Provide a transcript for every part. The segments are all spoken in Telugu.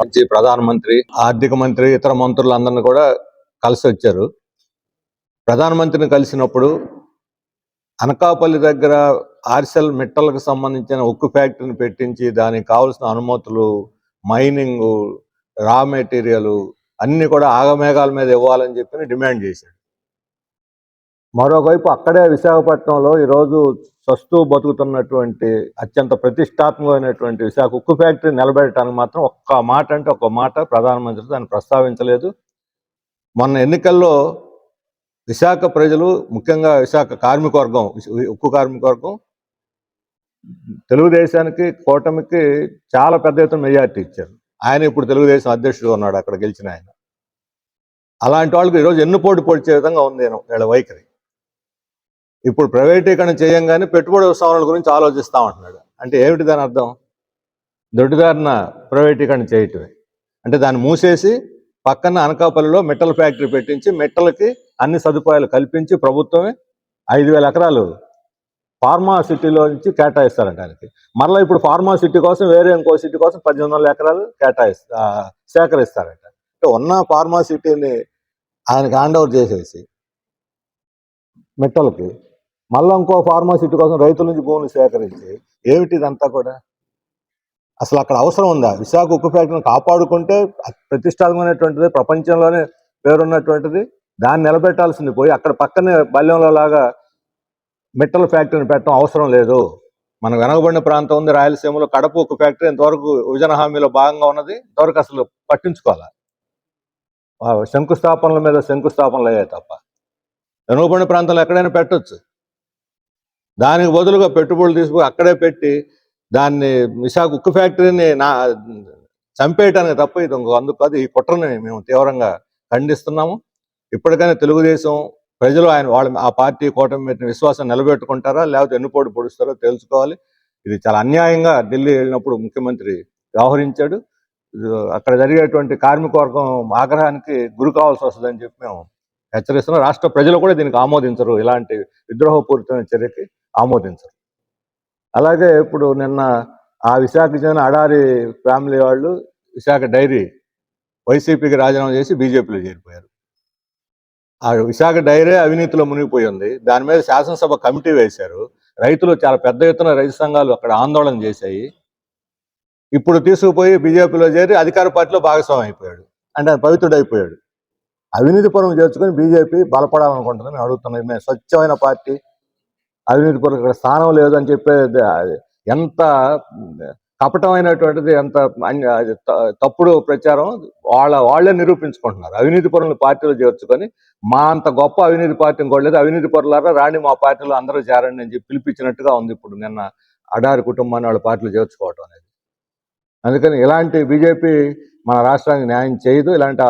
వచ్చి ప్రధానమంత్రి ఆర్థిక మంత్రి ఇతర మంత్రులందరినీ కూడా కలిసి వచ్చారు. ప్రధానమంత్రిని కలిసినప్పుడు అనకాపల్లి దగ్గర ఆర్సెల్ మిట్టలకు సంబంధించిన ఉక్కు ఫ్యాక్టరీని పెట్టించి దానికి కావలసిన అనుమతులు మైనింగ్ రా మెటీరియల్ అన్ని కూడా ఆగమేఘాల మీద ఇవ్వాలని చెప్పి డిమాండ్ చేశాడు. మరోవైపు అక్కడే విశాఖపట్నంలో ఈరోజు సస్తూ బతుకుతున్నటువంటి అత్యంత ప్రతిష్టాత్మకమైనటువంటి విశాఖ ఉక్కు ఫ్యాక్టరీ నిలబెట్టడానికి మాత్రం ఒక్క మాట అంటే ఒక్క మాట ప్రధానమంత్రి దాన్ని ప్రస్తావించలేదు. మొన్న ఎన్నికల్లో విశాఖ ప్రజలు ముఖ్యంగా విశాఖ కార్మిక వర్గం ఉక్కు కార్మిక వర్గం తెలుగుదేశానికి కూటమికి చాలా పెద్ద ఎత్తున మెజార్టీ ఇచ్చారు. ఆయన ఇప్పుడు తెలుగుదేశం అధ్యక్షుడు ఉన్నాడు అక్కడ గెలిచిన ఆయన. అలాంటి వాళ్ళకి ఈరోజు ఎన్నుపోటు పొడిచే విధంగా ఉంది వీళ్ళ వైఖరి. ఇప్పుడు ప్రైవేటీకరణ చేయంగానే పెట్టుబడి సంవరణ గురించి ఆలోచిస్తా ఉంటున్నాడు. అంటే ఏమిటి దాని అర్థం? దొడ్డిదారిన ప్రైవేటీకరణ చేయటమే. అంటే దాన్ని మూసేసి పక్కన అనకాపల్లిలో మెటల్ ఫ్యాక్టరీ పెట్టించి మెట్టలకి అన్ని సదుపాయాలు కల్పించి ప్రభుత్వమే ఐదు వేల ఎకరాలు ఫార్మా సిటీలో నుంచి కేటాయిస్తారంట ఆయనకి. మరలా ఇప్పుడు ఫార్మా సిటీ కోసం వేరే ఇంకో సిటీ కోసం పద్దెనిమిది వందల ఎకరాలు కేటాయిస్తా సేకరిస్తారంట. అంటే ఉన్న ఫార్మా సిటీని ఆయనకి హ్యాండ్ ఓవర్ చేసేసి మెట్టలకి మళ్ళీ ఇంకో ఫార్మాసిటీ కోసం రైతుల నుంచి భూములు సేకరించి ఏమిటి ఇదంతా కూడా? అసలు అక్కడ అవసరం ఉందా? విశాఖ ఉక్కు ఫ్యాక్టరీని కాపాడుకుంటే ప్రతిష్టాత్మకమైనటువంటిది ప్రపంచంలోనే పేరున్నటువంటిది దాన్ని నిలబెట్టాల్సింది పోయి అక్కడ పక్కనే బల్యంలో లాగా మెటల్ ఫ్యాక్టరీని పెట్టడం అవసరం లేదు. మన వెనకబడిన ప్రాంతం ఉంది రాయలసీమలో కడప ఉక్కు ఫ్యాక్టరీ ఇంతవరకు విభజన హామీలో భాగంగా ఉన్నది ఇంతవరకు అసలు పట్టించుకోవాలి? శంకుస్థాపనల మీద శంకుస్థాపనలు అయ్యాయి తప్ప. వెనుకబడిన ప్రాంతంలో ఎక్కడైనా పెట్టొచ్చు. దానికి బదులుగా పెట్టుబడులు తీసుకుని అక్కడే పెట్టి దాన్ని విశాఖ ఉక్కు ఫ్యాక్టరీని నా చంపేయటానికి తప్ప ఇది అందుకు కాదు. ఈ కుట్రని మేము తీవ్రంగా ఖండిస్తున్నాము. ఇప్పటికైనా తెలుగుదేశం ప్రజలు ఆయన వాళ్ళ ఆ పార్టీ కూటమి మీద విశ్వాసం నిలబెట్టుకుంటారా? లేకపోతే ఎన్నుపోటు పొడుస్తారో తెలుసుకోవాలి. ఇది చాలా అన్యాయంగా ఢిల్లీ వెళ్ళినప్పుడు ముఖ్యమంత్రి వ్యవహరించాడు. అక్కడ జరిగేటువంటి కార్మిక వర్గం ఆగ్రహానికి గురి కావాల్సి వస్తుందని చెప్పి మేము హెచ్చరిస్తున్నాం. రాష్ట్ర ప్రజలు కూడా దీనికి ఆమోదించరు. ఇలాంటి విద్రోహపూరితమైన చర్యకి ఆమోదించరు. అలాగే ఇప్పుడు నిన్న ఆ విశాఖ చెందిన అడారి ఫ్యామిలీ వాళ్ళు విశాఖ డైరీ వైసీపీకి రాజీనామా చేసి బీజేపీలో చేరిపోయారు. ఆ విశాఖ డైరీ అవినీతిలో మునిగిపోయి ఉంది. దాని మీద శాసనసభ కమిటీ వేశారు. రైతులు చాలా పెద్ద ఎత్తున రైతు సంఘాలు అక్కడ ఆందోళన చేశాయి. ఇప్పుడు తీసుకుపోయి బీజేపీలో చేరి అధికార పార్టీలో భాగస్వామి అయిపోయాడు. అంటే ఆయన పవిత్రుడు అయిపోయాడు. అవినీతి పరం చేర్చుకొని బీజేపీ బలపడాలనుకుంటుందని మేము మేము స్వచ్ఛమైన పార్టీ అవినీతి పరులకు ఇక్కడ స్థానం లేదు అని చెప్పేది ఎంత కపటమైనటువంటిది ఎంత తప్పుడు ప్రచారం వాళ్ళ వాళ్ళే నిరూపించుకుంటున్నారు. అవినీతి పరులను పార్టీలో చేర్చుకొని మా అంత గొప్ప అవినీతి పార్టీ కూడా లేదు. అవినీతి పరులారా రాణి మా పార్టీలో అందరూ చేరండి అని చెప్పి పిలిపించినట్టుగా ఉంది ఇప్పుడు నిన్న అడారి కుటుంబాన్ని వాళ్ళ పార్టీలో చేర్చుకోవటం అనేది. అందుకని ఇలాంటి బీజేపీ మన రాష్ట్రానికి న్యాయం చేయదు. ఇలాంటి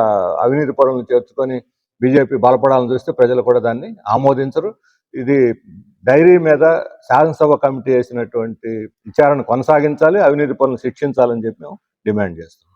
అవినీతి పరులను చేర్చుకొని బీజేపీ బలపడాలని చూస్తే ప్రజలు కూడా దాన్ని ఆమోదించరు. ఇది డైరీ మీద శాసనసభ కమిటీ వేసినటువంటి విచారణ కొనసాగించాలి అవినీతి పనులు శిక్షించాలని చెప్పి మేము డిమాండ్ చేస్తున్నాం.